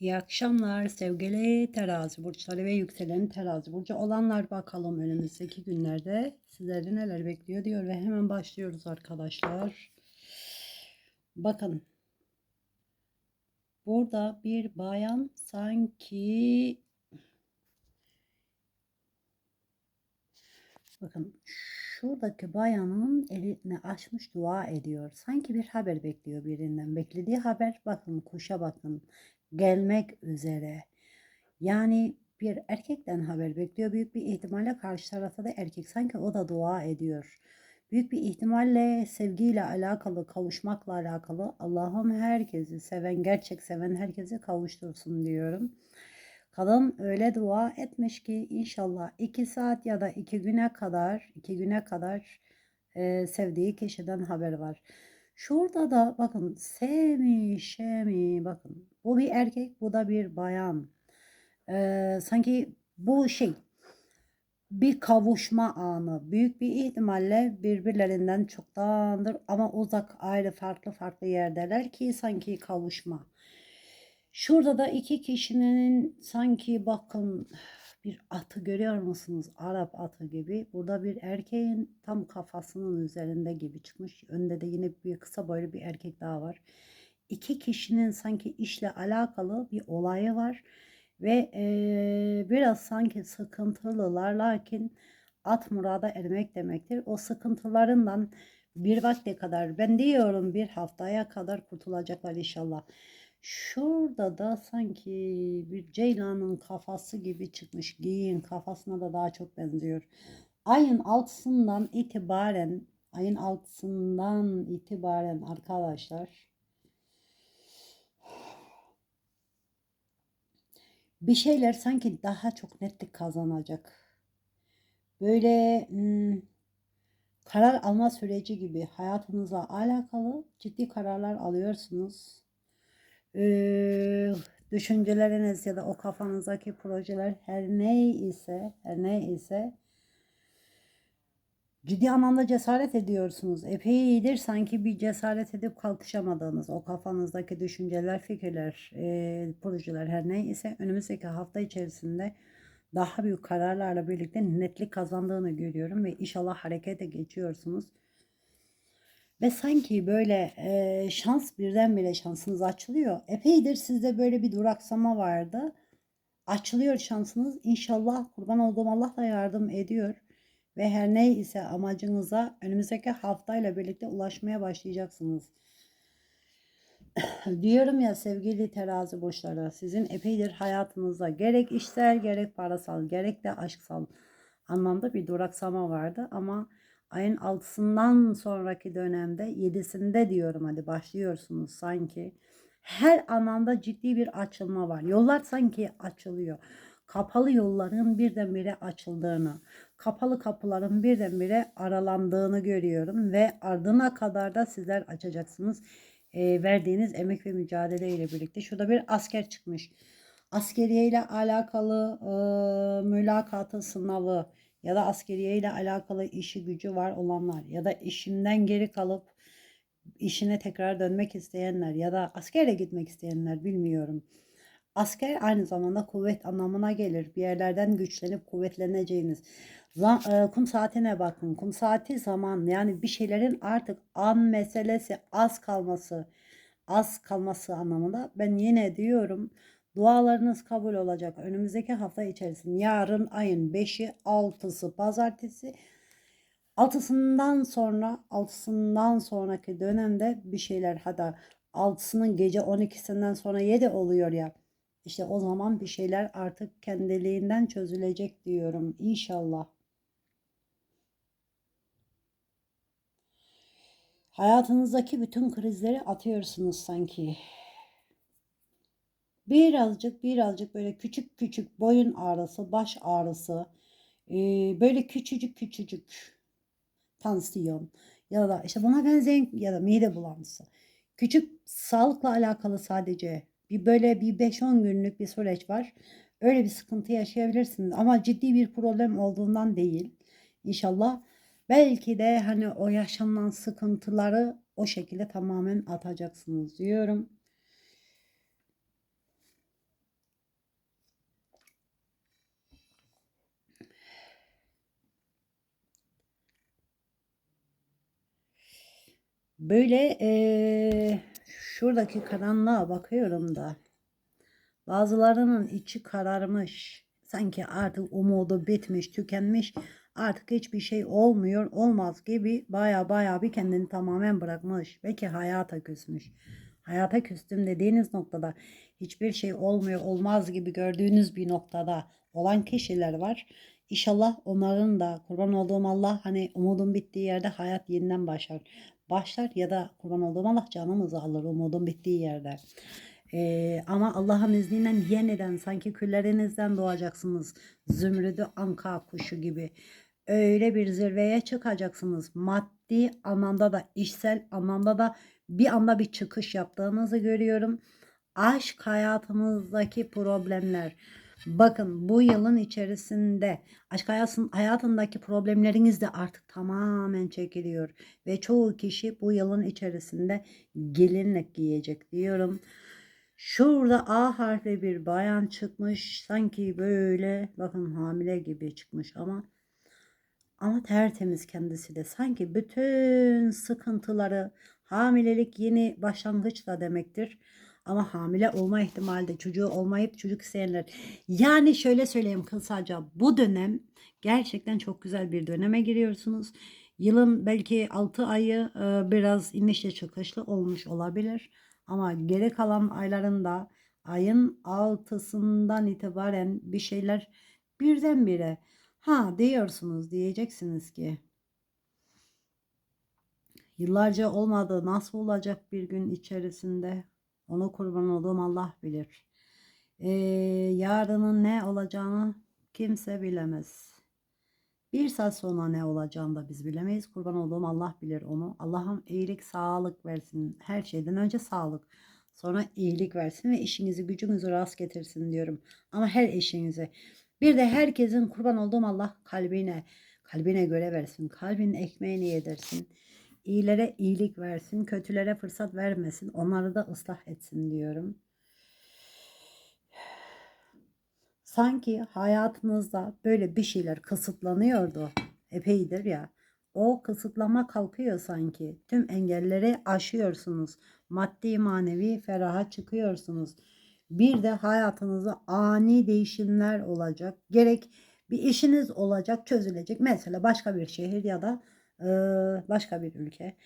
İyi akşamlar sevgili terazi burçları ve yükselen terazi burcu olanlar bakalım önümüzdeki günlerde sizleri neler bekliyor diyor ve hemen başlıyoruz arkadaşlar. Bakın burada bir bayan sanki bakın şuradaki bayanın elini açmış dua ediyor. Sanki bir haber bekliyor birinden. Beklediği haber bakın kuşa bakın gelmek üzere. Yani bir erkekten haber bekliyor. Büyük bir ihtimalle karşı tarafta da erkek. Sanki o da dua ediyor. Büyük bir ihtimalle sevgiyle alakalı, kavuşmakla alakalı. Allah'ım herkesi seven, gerçek seven herkesi kavuştursun diyorum. Kadın öyle dua etmiş ki inşallah iki saat ya da iki güne kadar, iki güne kadar e, sevdiği kişiden haber var. Şurada da bakın Semi, Şemi bakın bu bir erkek bu da bir bayan. Ee, sanki bu şey bir kavuşma anı. Büyük bir ihtimalle birbirlerinden çoktandır ama uzak ayrı farklı farklı yerdeler ki sanki kavuşma. Şurada da iki kişinin sanki bakın bir atı görüyor musunuz? Arap atı gibi. Burada bir erkeğin tam kafasının üzerinde gibi çıkmış. Önde de yine bir kısa boylu bir erkek daha var. İki kişinin sanki işle alakalı bir olayı var. Ve e, biraz sanki sıkıntılılar lakin at murada ermek demektir. O sıkıntılarından bir vakte kadar ben diyorum bir haftaya kadar kurtulacaklar inşallah. Şurada da sanki bir ceylanın kafası gibi çıkmış. Giyin kafasına da daha çok benziyor. Ayın altısından itibaren ayın altısından itibaren arkadaşlar bir şeyler sanki daha çok netlik kazanacak. Böyle hmm, karar alma süreci gibi hayatınızla alakalı ciddi kararlar alıyorsunuz e, düşünceleriniz ya da o kafanızdaki projeler her ne ise her ne ise ciddi anlamda cesaret ediyorsunuz. Epeydir sanki bir cesaret edip kalkışamadığınız o kafanızdaki düşünceler, fikirler, e, projeler her ne ise önümüzdeki hafta içerisinde daha büyük kararlarla birlikte netlik kazandığını görüyorum ve inşallah harekete geçiyorsunuz. Ve sanki böyle e, şans birdenbire şansınız açılıyor. Epeydir sizde böyle bir duraksama vardı. Açılıyor şansınız. İnşallah kurban olduğum Allah da yardım ediyor. Ve her ne ise amacınıza önümüzdeki haftayla birlikte ulaşmaya başlayacaksınız. Diyorum ya sevgili terazi burçları sizin epeydir hayatınızda gerek işsel gerek parasal gerek de aşksal anlamda bir duraksama vardı ama ayın altısından sonraki dönemde yedisinde diyorum hadi başlıyorsunuz sanki. Her anlamda ciddi bir açılma var. Yollar sanki açılıyor. Kapalı yolların birdenbire açıldığını, kapalı kapıların birdenbire aralandığını görüyorum ve ardına kadar da sizler açacaksınız. E, verdiğiniz emek ve mücadele ile birlikte. Şurada bir asker çıkmış. Askeriye ile alakalı e, mülakatı sınavı, ya da askeriye ile alakalı işi gücü var olanlar ya da işinden geri kalıp işine tekrar dönmek isteyenler ya da askere gitmek isteyenler bilmiyorum. Asker aynı zamanda kuvvet anlamına gelir. Bir yerlerden güçlenip kuvvetleneceğiniz. E, kum saatine bakın. Kum saati zaman yani bir şeylerin artık an meselesi az kalması az kalması anlamında ben yine diyorum Dualarınız kabul olacak. Önümüzdeki hafta içerisinde yarın ayın 5'i 6'sı pazartesi altısından sonra altısından sonraki dönemde bir şeyler hatta altısının gece 12'sinden sonra 7 oluyor ya. İşte o zaman bir şeyler artık kendiliğinden çözülecek diyorum inşallah. Hayatınızdaki bütün krizleri atıyorsunuz sanki birazcık birazcık böyle küçük küçük boyun ağrısı, baş ağrısı, e, böyle küçücük küçücük tansiyon ya da işte buna benzeyen ya da mide bulantısı. Küçük sağlıkla alakalı sadece bir böyle bir 5-10 günlük bir süreç var. Öyle bir sıkıntı yaşayabilirsiniz ama ciddi bir problem olduğundan değil. İnşallah belki de hani o yaşanan sıkıntıları o şekilde tamamen atacaksınız diyorum. Böyle ee, şuradaki karanlığa bakıyorum da bazılarının içi kararmış. Sanki artık umudu bitmiş, tükenmiş. Artık hiçbir şey olmuyor, olmaz gibi baya baya bir kendini tamamen bırakmış. Belki hayata küsmüş. Hayata küstüm dediğiniz noktada hiçbir şey olmuyor, olmaz gibi gördüğünüz bir noktada olan kişiler var. İnşallah onların da kurban olduğum Allah hani umudun bittiği yerde hayat yeniden başlar. Başlar ya da kurban olduğum Allah canımızı alır umudun bittiği yerde. Ee, ama Allah'ın izniyle yeniden sanki küllerinizden doğacaksınız. Zümrüdü anka kuşu gibi. Öyle bir zirveye çıkacaksınız. Maddi anlamda da işsel anlamda da bir anda bir çıkış yaptığınızı görüyorum. Aşk hayatınızdaki problemler. Bakın bu yılın içerisinde aşk hayatın, hayatındaki problemleriniz de artık tamamen çekiliyor. Ve çoğu kişi bu yılın içerisinde gelinlik giyecek diyorum. Şurada A harfli bir bayan çıkmış. Sanki böyle bakın hamile gibi çıkmış ama ama tertemiz kendisi de. Sanki bütün sıkıntıları hamilelik yeni başlangıç da demektir. Ama hamile olma ihtimali de çocuğu olmayıp çocuk isteyenler. Yani şöyle söyleyeyim kısaca bu dönem gerçekten çok güzel bir döneme giriyorsunuz. Yılın belki 6 ayı e, biraz inişli çıkışlı olmuş olabilir. Ama geri kalan aylarında ayın 6'sından itibaren bir şeyler birdenbire ha diyorsunuz diyeceksiniz ki yıllarca olmadı nasıl olacak bir gün içerisinde onu kurban olduğum Allah bilir. Ee, yarının ne olacağını kimse bilemez. Bir saat sonra ne olacağını da biz bilemeyiz. Kurban olduğum Allah bilir onu. Allah'ım iyilik, sağlık versin. Her şeyden önce sağlık. Sonra iyilik versin ve işinizi, gücünüzü rast getirsin diyorum. Ama her işinizi. Bir de herkesin kurban olduğum Allah kalbine, kalbine göre versin. Kalbin ekmeğini yedirsin. İyilere iyilik versin, kötülere fırsat vermesin. Onları da ıslah etsin diyorum. Sanki hayatınızda böyle bir şeyler kısıtlanıyordu. Epeydir ya. O kısıtlama kalkıyor sanki. Tüm engelleri aşıyorsunuz. Maddi manevi feraha çıkıyorsunuz. Bir de hayatınızda ani değişimler olacak. Gerek bir işiniz olacak, çözülecek. Mesela başka bir şehir ya da başka bir ülke.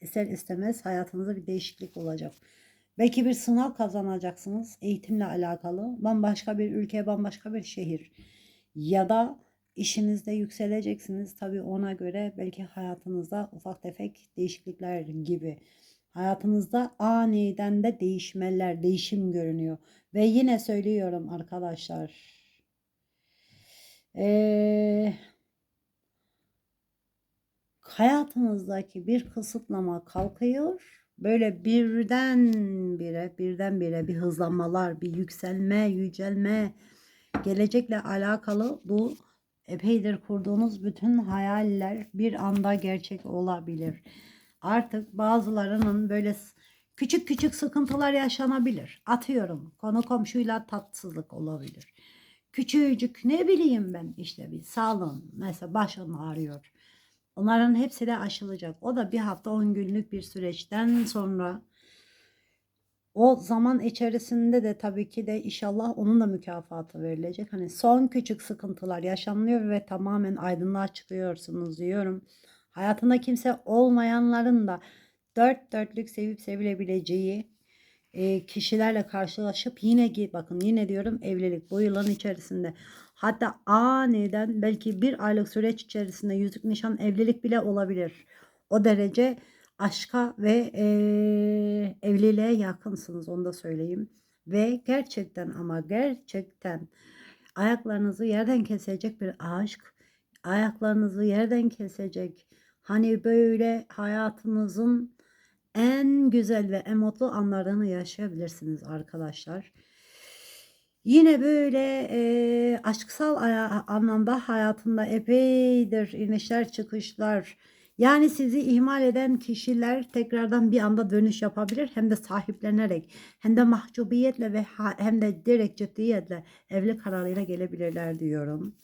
İster istemez hayatınızda bir değişiklik olacak. Belki bir sınav kazanacaksınız eğitimle alakalı. Bambaşka bir ülke, bambaşka bir şehir. Ya da işinizde yükseleceksiniz. Tabii ona göre belki hayatınızda ufak tefek değişiklikler gibi. Hayatınızda aniden de değişmeler, değişim görünüyor. Ve yine söylüyorum arkadaşlar. Ee, hayatınızdaki bir kısıtlama kalkıyor. Böyle birden bire, birden bire bir hızlanmalar, bir yükselme, yücelme, gelecekle alakalı bu epeydir kurduğunuz bütün hayaller bir anda gerçek olabilir. Artık bazılarının böyle küçük küçük sıkıntılar yaşanabilir. Atıyorum konu komşuyla tatsızlık olabilir. Küçücük ne bileyim ben işte bir sağlığın mesela başın ağrıyor. Onların hepsi de aşılacak. O da bir hafta 10 günlük bir süreçten sonra o zaman içerisinde de tabii ki de inşallah onun da mükafatı verilecek. Hani son küçük sıkıntılar yaşanıyor ve tamamen aydınlığa çıkıyorsunuz diyorum. Hayatında kimse olmayanların da dört dörtlük sevip sevilebileceği e, kişilerle karşılaşıp yine bakın yine diyorum evlilik bu yılın içerisinde hatta aniden belki bir aylık süreç içerisinde yüzük nişan evlilik bile olabilir. O derece aşka ve e, evliliğe yakınsınız onu da söyleyeyim. Ve gerçekten ama gerçekten ayaklarınızı yerden kesecek bir aşk, ayaklarınızı yerden kesecek hani böyle hayatınızın en güzel ve en mutlu anlarını yaşayabilirsiniz arkadaşlar. Yine böyle e, aşksal anlamda hayatında epeydir inişler çıkışlar. Yani sizi ihmal eden kişiler tekrardan bir anda dönüş yapabilir. Hem de sahiplenerek hem de mahcubiyetle ve hem de direkt ciddiyetle evli kararıyla gelebilirler diyorum.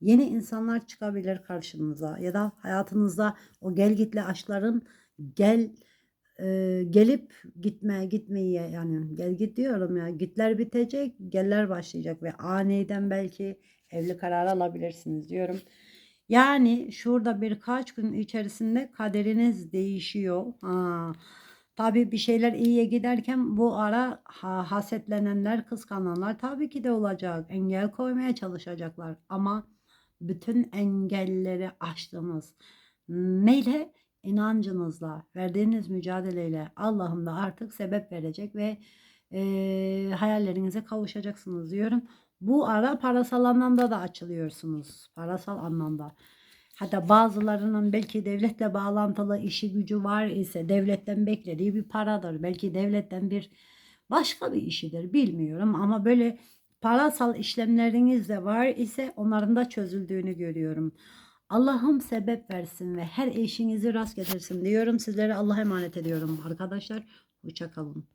Yeni insanlar çıkabilir karşınıza ya da hayatınızda o gel gitli aşkların gel gelip gitme gitmeyi yani gel git diyorum ya gitler bitecek geller başlayacak ve aniden belki evli kararı alabilirsiniz diyorum. Yani şurada birkaç gün içerisinde kaderiniz değişiyor. Ha. Tabii bir şeyler iyiye giderken bu ara ha, hasetlenenler, kıskananlar tabii ki de olacak. Engel koymaya çalışacaklar. Ama bütün engelleri aştınız. Neyle? İnancınızla, verdiğiniz mücadeleyle Allah'ım da artık sebep verecek ve eee, hayallerinize kavuşacaksınız diyorum. Bu ara parasal anlamda da açılıyorsunuz. Parasal anlamda. Hatta bazılarının belki devletle bağlantılı işi gücü var ise devletten beklediği bir paradır. Belki devletten bir başka bir işidir bilmiyorum ama böyle parasal işlemleriniz de var ise onların da çözüldüğünü görüyorum. Allah'ım sebep versin ve her eşinizi rast getirsin diyorum. Sizlere Allah'a emanet ediyorum arkadaşlar. Hoşça kalın.